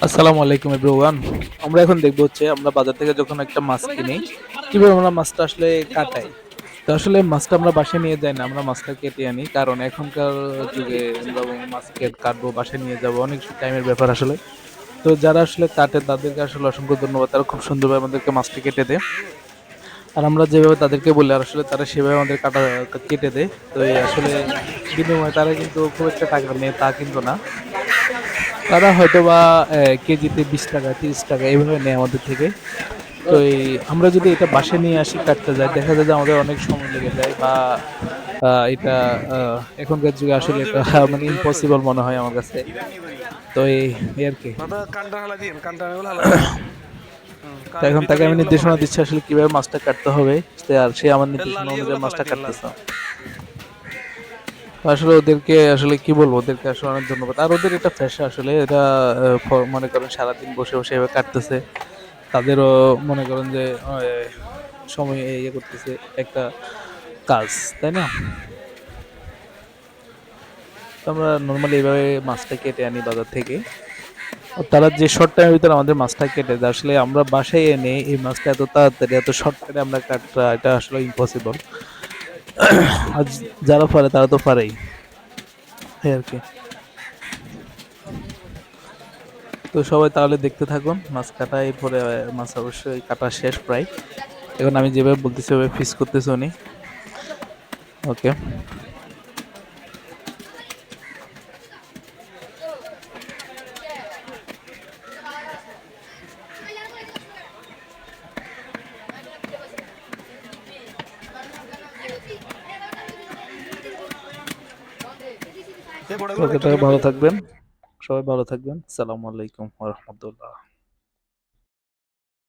আসসালামু আলাইকুম এভরিওয়ান আমরা এখন দেখব হচ্ছে, আমরা বাজার থেকে যখন একটা মাছ কিনি, কীভাবে আমরা মাছটা আসলে কাটাই। তো আসলে মাছটা আমরা বাসায় নিয়ে যাই না, আমরা মাছটা কেটে আনি। কারণ এখনকার যুগে মাছ কেট- কাটবো, বাসায় নিয়ে যাব, অনেক টাইমের ব্যাপার আসলে। তো যারা আসলে কাটে, তাদেরকে আসলে অসংখ্য ধন্যবাদ। তারা খুব সুন্দরভাবে আমাদেরকে মাছটা কেটে দেয়। আর আমরা যেভাবে তাদেরকে বলি, আর আসলে তারা সেভাবে আমাদের কাটা কেটে দেয়। তো আসলে বিনিময়ে তারা কিন্তু খুব একটা টাকা নেয়, তা কিন্তু না। তারা হয়তো বা কেজিতে বিশ টাকা তিরিশ টাকা এইভাবে নেয় আমাদের থেকে। তো এই আমরা যদি এটা বাসে নিয়ে আসি কাটতে যাই দেখা যায় যে আমাদের অনেক সময় লেগে যায় বা এটা এখনকার যুগে আসলে এটা মানে ইম্পসিবল মনে হয় আমার কাছে। তো এই আর কি। এখন তাকে আমি নির্দেশনা দিচ্ছি আসলে কীভাবে মাছটা কাটতে হবে। আর সে আমার নির্দেশনা অনুযায়ী মাছটা কাটতেছে। আসলে ওদেরকে আসলে কি বলব? ওদেরকে আসলে অনেক ধন্যবাদ। আর ওদের এটা পেশা আসলে এটা মনে করেন সারাদিন বসে বসে এভাবে কাটতেছে। তাদেরও মনে করেন যে সময় ইয়ে করতেছে একটা কাজ, তাই না? আমরা নর্মালি এইভাবে মাছটা কেটে আনি বাজার থেকে। তারা যে শর্ট টাইমের ভিতরে আমাদের মাছটা কেটে দেয়। আসলে আমরা বাসায় এনে এই মাছটা এত তাড়াতাড়ি, এত শর্ট টাইমে আমরা কাটা এটা আসলে ইম্পসিবল আর যারা পারে, তারা তো পারেই। এই আর কি। তো সবাই তাহলে দেখতে থাকুন, মাছ কাটা, এরপরে মাছ অবশ্যই কাটা শেষ প্রায়। এখন আমি যেভাবে বলতেছি, ওভাবে ফিস করতেছি উনি। ওকে ভালো থাকবেন। সবাই ভালো থাকবেন। সালামু আলাইকুম রহমতুল্লাহ।